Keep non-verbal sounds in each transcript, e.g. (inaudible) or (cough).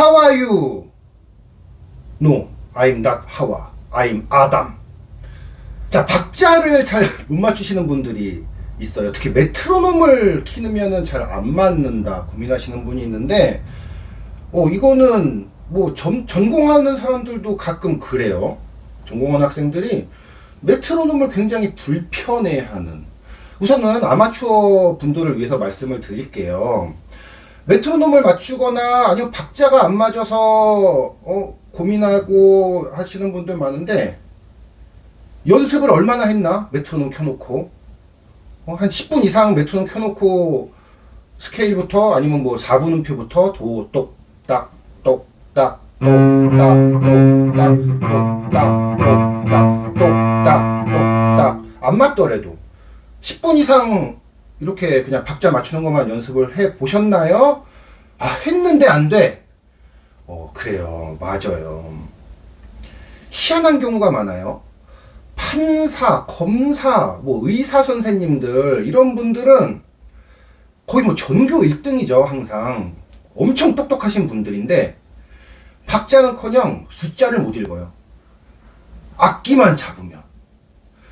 How are you? No, I'm not Hawa. I'm Adam. 자, 박자를 잘 못 맞추시는 분들이 있어요. 특히 메트로놈을 키우면은 잘 안 맞는다 고민하시는 분이 있는데, 어, 이거는 뭐 전, 전공하는 사람들도 가끔 그래요. 전공하는 학생들이 메트로놈을 굉장히 불편해하는. 우선은 아마추어 분들을 위해서 말씀을 드릴게요. 메트로놈을 맞추거나 아니면 박자가 안 맞아서 어, 고민하고 하시는 분들 많은데 연습을 얼마나 했나? 메트로놈 켜놓고. 어, 한 10분 이상 메트로놈 켜놓고 스케일부터 아니면 뭐 4분음표부터 도 똑 딱 똑 딱 똑 딱 똑 딱 똑 딱 똑 딱 똑 딱. 똑 딱 안 맞더라도 10분 이상 이렇게 그냥 박자 맞추는 것만 연습을 해 보셨나요? 아 했는데 안 돼. 어 그래요 맞아요. 희한한 경우가 많아요. 판사, 검사, 뭐 의사 선생님들 이런 분들은 거의 뭐 전교 1등이죠 항상 엄청 똑똑하신 분들인데 박자는커녕 숫자를 못 읽어요. 악기만 잡으면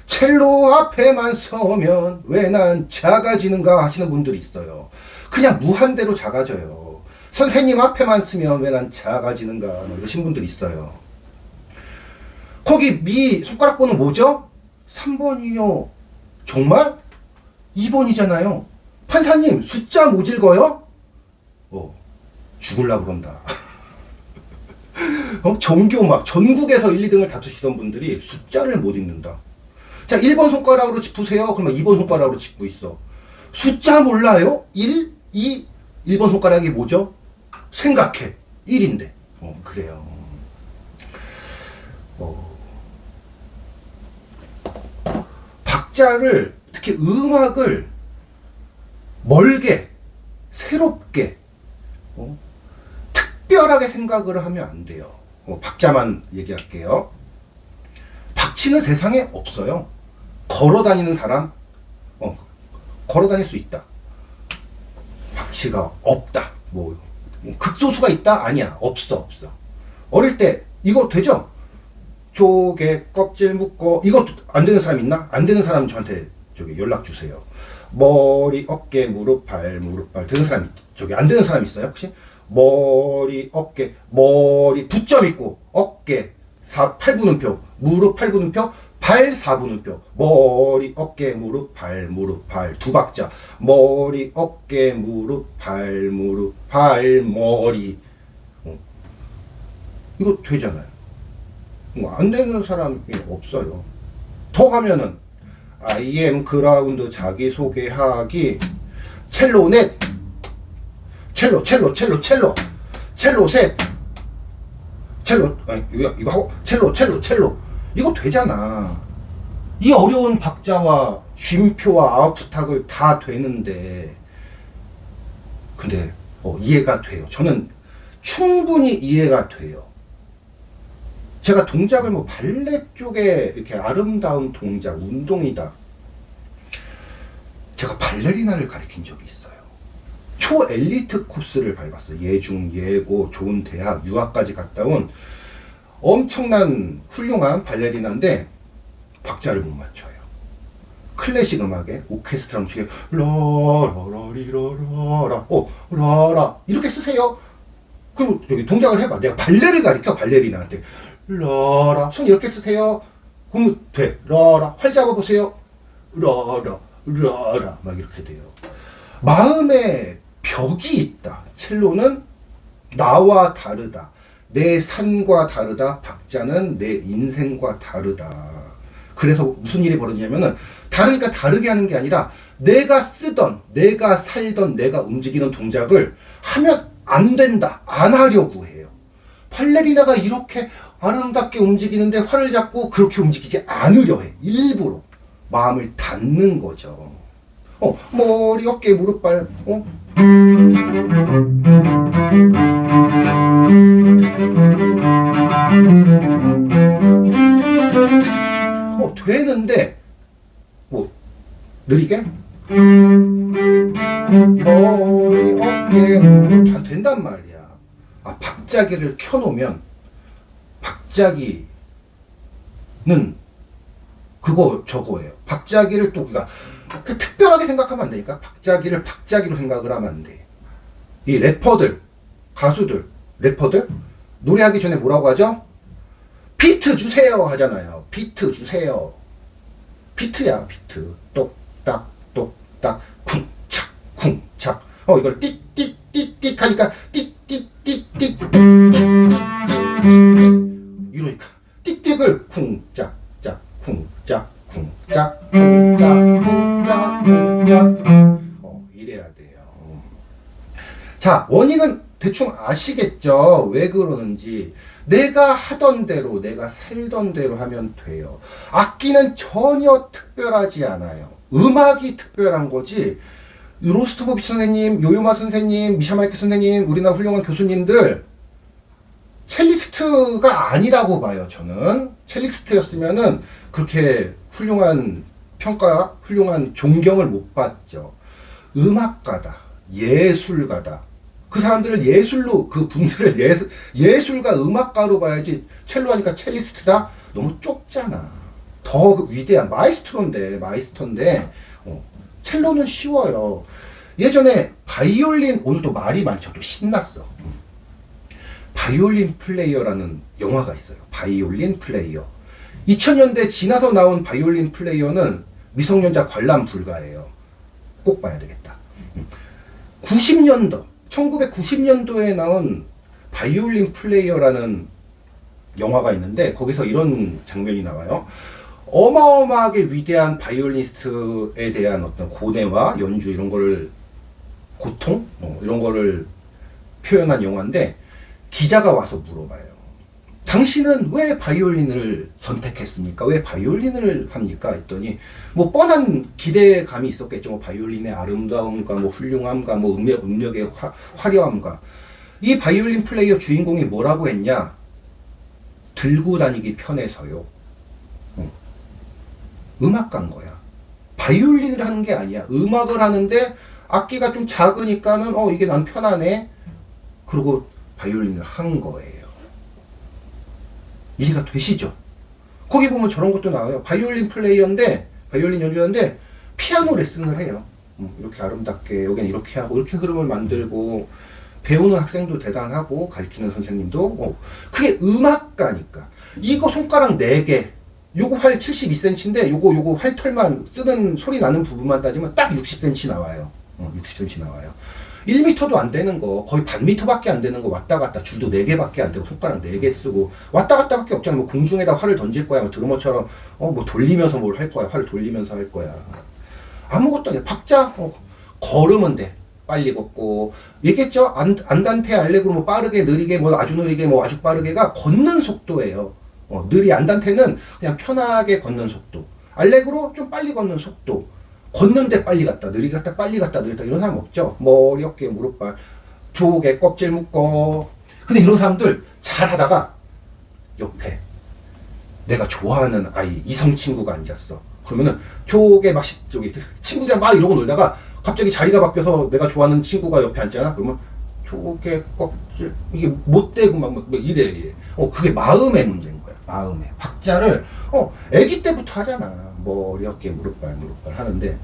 첼로 앞에만 서면 왜 난 작아지는가 하시는 분들이 있어요. 그냥 무한대로 작아져요. 선생님 앞에만 쓰면 왜 난 작아지는가 뭐 이러신 분들이 있어요. 거기 미 손가락 번호 뭐죠? 3번이요. 정말? 2번이잖아요. 판사님 숫자 못 읽어요? 어 죽을라 그런다. (laughs) 어, 전교 막 전국에서 1, 2등을 다투시던 분들이 숫자를 못 읽는다. 자, 1번 손가락으로 짚으세요. 그러면 2번 손가락으로 짚고 있어. 숫자 몰라요? 1, 2, 1번 손가락이 뭐죠? 생각해. 1인데. 어, 그래요. 어. 박자를, 특히 음악을 멀게, 새롭게, 어, 특별하게 생각을 하면 안 돼요. 어, 박자만 얘기할게요. 박치는 세상에 없어요. 걸어 다니는 사람, 어, 걸어 다닐 수 있다. 박치가 없다. 뭐, 뭐 극소수가 있다? 아니야. 없어, 없어. 어릴 때, 이거 되죠? 조개 껍질 묶고, 이거 안 되는 사람 있나? 안 되는 사람 저한테 저기 연락 주세요. 머리, 어깨, 무릎, 발, 무릎, 발. 되는 사람, 저기 안 되는 사람 있어요? 혹시? 머리, 어깨, 머리, 붙점 있고, 어깨, 4, 8분음표, 무릎 8분음표, 발 4분음표, 머리, 어깨, 무릎, 발, 무릎, 발, 두 박자, 머리, 어깨, 무릎, 발, 무릎, 발, 머리. 어. 이거 되잖아요. 뭐 안 되는 사람이 없어요. 더 가면은, IM 그라운드 자기소개하기, 첼로 넷, 첼로, 첼로, 첼로, 첼로, 첼로 셋, 첼로, 아니, 이거, 이거 하고, 첼로, 첼로, 첼로. 이거 되잖아. 이 어려운 박자와 쉼표와 아웃탁을 다 되는데, 근데, 어, 이해가 돼요. 저는 충분히 이해가 돼요. 제가 동작을 뭐 발레 쪽에 이렇게 아름다운 동작, 운동이다. 제가 발레리나를 가르친 적이 있어요. 초 엘리트 코스를 밟았어요. 예중, 예고, 좋은 대학, 유학까지 갔다 온 엄청난 훌륭한 발레리나인데 박자를 못 맞춰요. 클래식 음악에 오케스트라 음식에 라라리라라라 어 라라 이렇게 쓰세요. 그리고 여기 동작을 해봐. 내가 발레를 가르쳐 발레리나한테 라라 손 이렇게 쓰세요. 그러면 돼. 라라 활 잡아보세요. 라라 라라 막 이렇게 돼요. 마음에 벽이 있다. 첼로는 나와 다르다. 내 삶과 다르다. 박자는 내 인생과 다르다. 그래서 무슨 일이 벌어지냐면은 다르니까 다르게 하는 게 아니라 내가 쓰던, 내가 살던, 내가 움직이는 동작을 하면 안 된다. 안 하려고 해요. 발레리나가 이렇게 아름답게 움직이는데 활을 잡고 그렇게 움직이지 않으려 해. 일부러. 마음을 닫는 거죠. 어, 머리, 어깨, 무릎, 발, 어? 어, 되는데, 뭐, 느리게? 머리, 어깨, 다 된단 말이야. 아, 박자기를 켜놓으면 박자기는 그거 저거예요. 박자기를 또 그러니까 그 특별하게 생각하면 안 되니까 박자기를 박자기로 생각을 하면 안 돼. 이 래퍼들, 가수들, 래퍼들 노래하기 전에 뭐라고 하죠? 비트 주세요 하잖아요. 비트 주세요. 비트야 비트. 똑딱 똑딱 쿵착 쿵착. 어 이걸 띡띡띡띡 하니까 띡띡띡띡 왜 그러는지 내가 하던 대로 내가 살던 대로 하면 돼요. 악기는 전혀 특별하지 않아요. 음악이 특별한 거지. 로스트보비 선생님, 요요마 선생님, 미샤마이크 선생님, 우리나라 훌륭한 교수님들 첼리스트가 아니라고 봐요. 저는 첼리스트였으면은 그렇게 훌륭한 평가, 훌륭한 존경을 못 받죠. 음악가다, 예술가다. 그 사람들을 예술로 그 분들을 예술, 예술가 음악가로 봐야지 첼로 하니까 첼리스트다 너무 좁잖아. 더 위대한 마이스트로인데 마이스터인데 어, 첼로는 쉬워요. 예전에 바이올린 오늘도 말이 많죠. 또 신났어. 바이올린 플레이어라는 영화가 있어요. 바이올린 플레이어. 2000년대 지나서 나온 바이올린 플레이어는 미성년자 관람 불가예요. 꼭 봐야 되겠다. 90년도 1990년도에 나온 바이올린 플레이어라는 영화가 있는데 거기서 이런 장면이 나와요. 어마어마하게 위대한 바이올리스트에 대한 어떤 고뇌와 연주 이런 거를 고통 어, 이런 거를 표현한 영화인데 기자가 와서 물어봐요. 당신은 왜 바이올린을 선택했습니까? 왜 바이올린을 합니까? 했더니 뭐 뻔한 기대감이 있었겠죠. 뭐 바이올린의 아름다움과 뭐 훌륭함과 뭐 음력 음력의 화, 화려함과 이 바이올린 플레이어 주인공이 뭐라고 했냐? 들고 다니기 편해서요. 어. 음악가인 거야. 바이올린을 하는 게 아니야. 음악을 하는데 악기가 좀 작으니까는 어 이게 난 편하네. 그리고 바이올린을 한 거예요. 이해가 되시죠? 거기 보면 저런 것도 나와요. 바이올린 플레이어인데, 바이올린 연주자인데, 피아노 레슨을 해요. 음, 이렇게 아름답게, 여기는 이렇게 하고, 이렇게 흐름을 만들고, 배우는 학생도 대단하고, 가르치는 선생님도, 어, 그게 음악가니까. 이거 손가락 4개, 요거 활 72cm인데, 요거, 요거 활털만 쓰는 소리 나는 부분만 따지면 딱 60cm 나와요. 어, 60cm 나와요. 1미터도 안 되는 거, 거의 반 미터밖에 안 되는 거 왔다 갔다 줄도 4개밖에 안 되고 손가락 4개 쓰고 왔다 갔다밖에 없잖아. 뭐 공중에다 활을 던질 거야. 뭐 드러머처럼 어 뭐 돌리면서 뭘 할 거야. 활을 돌리면서 할 거야. 아무것도 아니야. 박자 어, 걸으면 돼. 빨리 걷고 얘기했죠. 안, 안단테 알레그로 뭐 빠르게 느리게 뭐 아주 느리게 뭐 아주 빠르게가 걷는 속도예요. 어, 느리 안단테는 그냥 편하게 걷는 속도. 알레그로 좀 빨리 걷는 속도. 걷는데 빨리 갔다 느리게 갔다 빨리 갔다 느리다 이런 사람 없죠. 머리 어깨 무릎발 조개 껍질 묶어. 근데 이런 사람들 잘 하다가 옆에 내가 좋아하는 아이 이성 친구가 앉았어. 그러면은 조개 막 시- 저기 친구들 막 이러고 놀다가 갑자기 자리가 바뀌어서 내가 좋아하는 친구가 옆에 앉잖아. 그러면 조개 껍질 이게 못 대고 막, 막 이래 이래. 어 그게 마음의 문제인 거야 마음의. 박자를 어 아기 때부터 하잖아 머리 어깨 무릎발 무릎발 하는데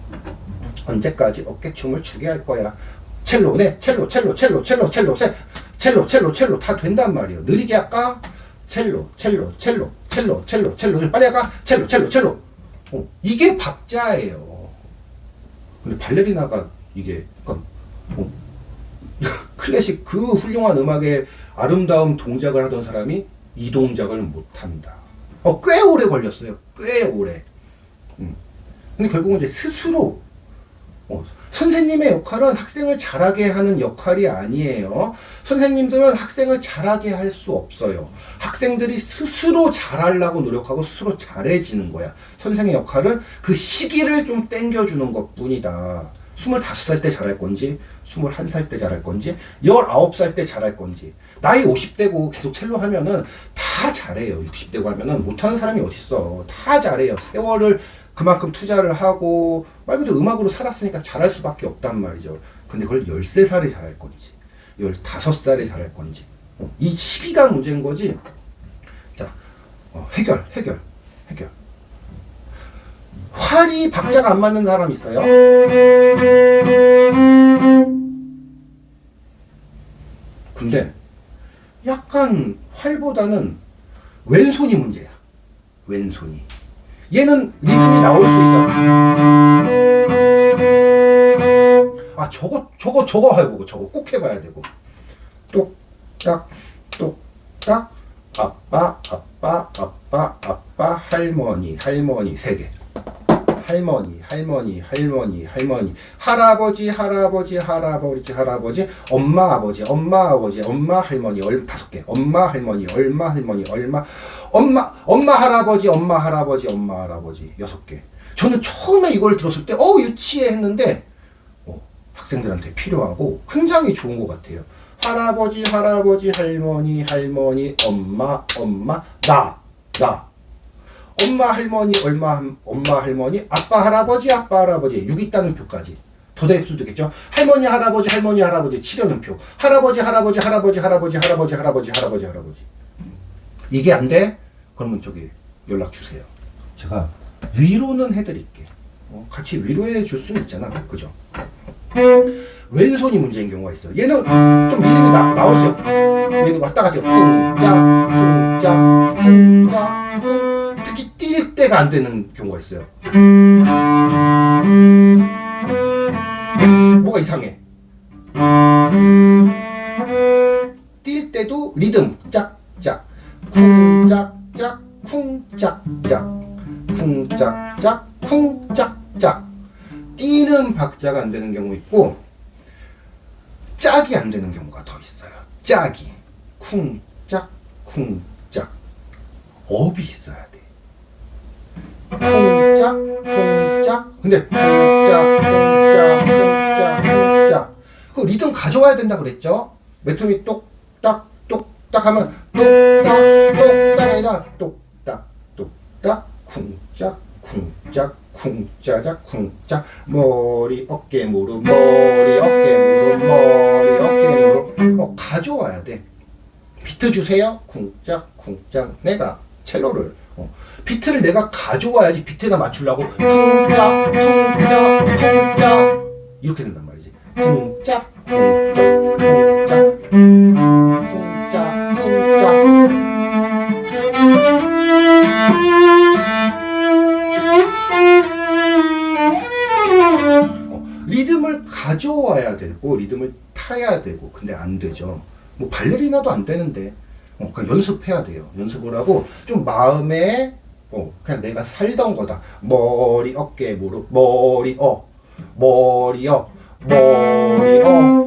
언제까지 어깨춤을 추게 할 거야 첼로 네 첼로 첼로 첼로 첼로 첼로 세 첼로 첼로 첼로 다 된단 말이에요 느리게 할까 첼로 첼로 첼로 첼로 첼로 첼로 빨리 할까 첼로 첼로 첼로 어, 이게 박자예요 근데 발레리나가 이게 그러니까 어, 클래식 그 훌륭한 음악의 아름다운 동작을 하던 사람이 이 동작을 못한다. 어, 꽤 오래 걸렸어요. 꽤 오래. 음. 근데 결국은 이제 스스로 어, 선생님의 역할은 학생을 잘하게 하는 역할이 아니에요. 선생님들은 학생을 잘하게 할 수 없어요. 학생들이 스스로 잘하려고 노력하고 스스로 잘해지는 거야. 선생의 역할은 그 시기를 좀 땡겨주는 것 뿐이다. 25살 때 잘할 건지, 21살 때 잘할 건지, 19살 때 잘할 건지. 나이 50대고 계속 첼로 하면은 다 잘해요. 60대고 하면은 못하는 사람이 어딨어. 다 잘해요. 세월을 그만큼 투자를 하고, 말 그대로 음악으로 살았으니까 잘할 수밖에 없단 말이죠. 근데 그걸 13살에 잘할 건지, 15살에 잘할 건지, 이 시기가 문제인 거지. 자, 어, 해결, 해결, 해결. 활이 박자가 안 맞는 사람 있어요? 근데 약간 활보다는 왼손이 문제야. 왼손이. 얘는 리듬이 나올 수 있어. 아 저거 저거 저거 해보고 저거 꼭 해봐야 되고. 똑딱 똑딱 아빠 아빠 아빠 아빠 할머니 할머니 세 개. 할머니, 할머니, 할머니, 할머니, 할아버지, 할아버지, 할아버지, 할아버지, 엄마, 아버지, 엄마, 아버지, 엄마, 할머니, 얼 다섯 개, 엄마, 할머니, 얼마, 할머니, 얼마, 엄마, 엄마, 할아버지, 엄마, 할아버지, 엄마, 할아버지, 여섯 개. 저는 처음에 이걸 들었을 때, 어, 유치해 했는데, 어, 학생들한테 필요하고 굉장히 좋은 것 같아요. 할아버지, 할아버지, 할머니, 할머니, 엄마, 엄마, 나, 나. 엄마 할머니 얼마 엄마 할머니 아빠 할아버지 아빠 할아버지 6 있다는 표까지. 수도 있겠죠? 할머니 할아버지 할머니 할아버지 치려는 표. 할아버지 할아버지 할아버지 할아버지 할아버지 할아버지 할아버지 할아버지. 이게 안 돼? 그러면 저기 연락 주세요. 제가 위로는 해드릴게. 어, 같이 위로해 줄 수는 있잖아. 그죠? 왼손이 문제인 경우가 있어요. 얘는 좀 리듬이 나, 나왔어요. 얘는 왔다 갔다 쿵짝 쿵짝 쿵짝 쿵 뛸 때가 안 되는 경우가 있어요. 뭐가 이상해. 뛸 때도 리듬 짝짝 쿵짝짝 쿵짝짝 쿵짝짝 쿵짝짝 뛰는 박자가 안 되는 경우 있고 짝이 안 되는 경우가 더 있어요. 짝이 쿵짝 쿵짝 업이 있어야 돼. 쿵짝 쿵짝 근데 쿵짝 쿵짝 쿵짝 쿵짝 그 리듬 가져와야 된다 그랬죠? 메트로이 똑딱 똑딱 하면 똑딱 똑딱 아니라 똑딱 똑딱 쿵짝 쿵짝 쿵짜작 쿵짝. 머리 어깨 무릎 머리 어깨 무릎 머리 어깨 무릎. 어, 가져와야 돼. 비트 주세요. 쿵짝 쿵짝. 내가 첼로를 어. 비트를 내가 가져와야지 비트에다 맞추려고 쿵짝 쿵짝 쿵짝. 이렇게 된단 말이지. 쿵짝 쿵짝 쿵짝. 쿵짝 쿵짝. 어, 리듬을 가져와야 되고 리듬을 타야 되고 근데 안 되죠. 뭐 발레리나도 안 되는데 어, 그 연습해야 돼요. 연습을 하고 좀 마음에 어, 그냥 내가 살던 거다. 머리 어깨 무릎 머리 어 머리 어 머리 어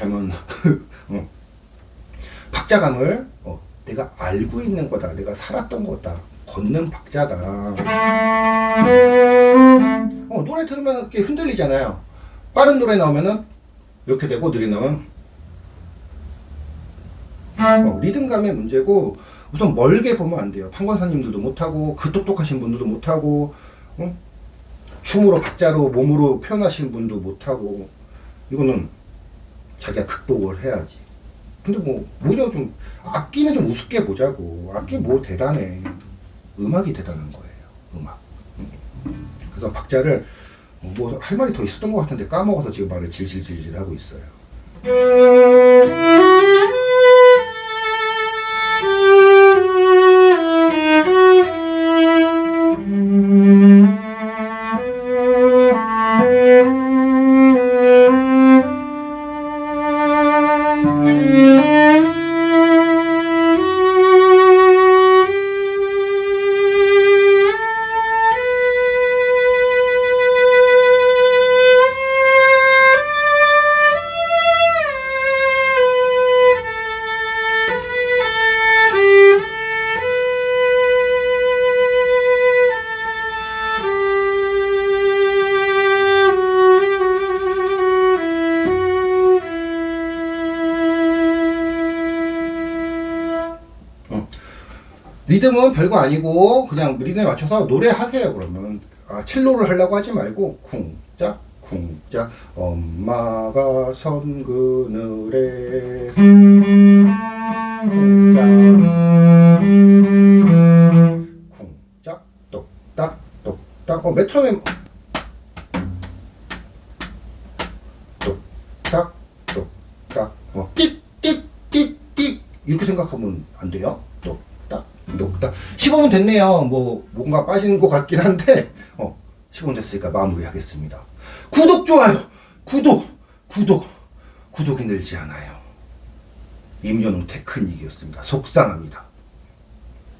하면 (laughs) 어, 박자감을 어, 내가 알고 있는 거다. 내가 살았던 거다. 걷는 박자다. 어, 노래 들으면 이렇게 흔들리잖아요. 빠른 노래 나오면은 이렇게 되고 느린 나오면. 어, 리듬감의 문제고 우선 멀게 보면 안 돼요. 판권사님들도 못하고 그 똑똑하신 분들도 못하고 어? 춤으로 박자로 몸으로 표현하시는 분도 못하고. 이거는 자기가 극복을 해야지. 근데 뭐 오히려 좀 악기는 좀 우습게 보자고 악기 뭐 대단해 음악이 대단한 거예요 음악 음. 그래서 박자를 뭐 할 말이 더 있었던 것 같은데 까먹어서 지금 말을 질질질질 하고 있어요 리듬은 별거 아니고 그냥 리듬에 맞춰서 노래하세요 그러면. 아, 첼로를 하려고 하지 말고 쿵짝 쿵짝 엄마가 선 그늘에 쿵짝 쿵짝 똑딱 똑딱. 어 메트로놈 똑딱 똑딱. 어 띡띡띡띡 이렇게 생각하면 안 돼요 15분 됐네요. 뭐 뭔가 빠진 것 같긴 한데 어 15분 됐으니까 마무리하겠습니다. 구독 좋아요! 구독! 구독! 구독이 늘지 않아요. 임연웅 테크닉이었습니다. 속상합니다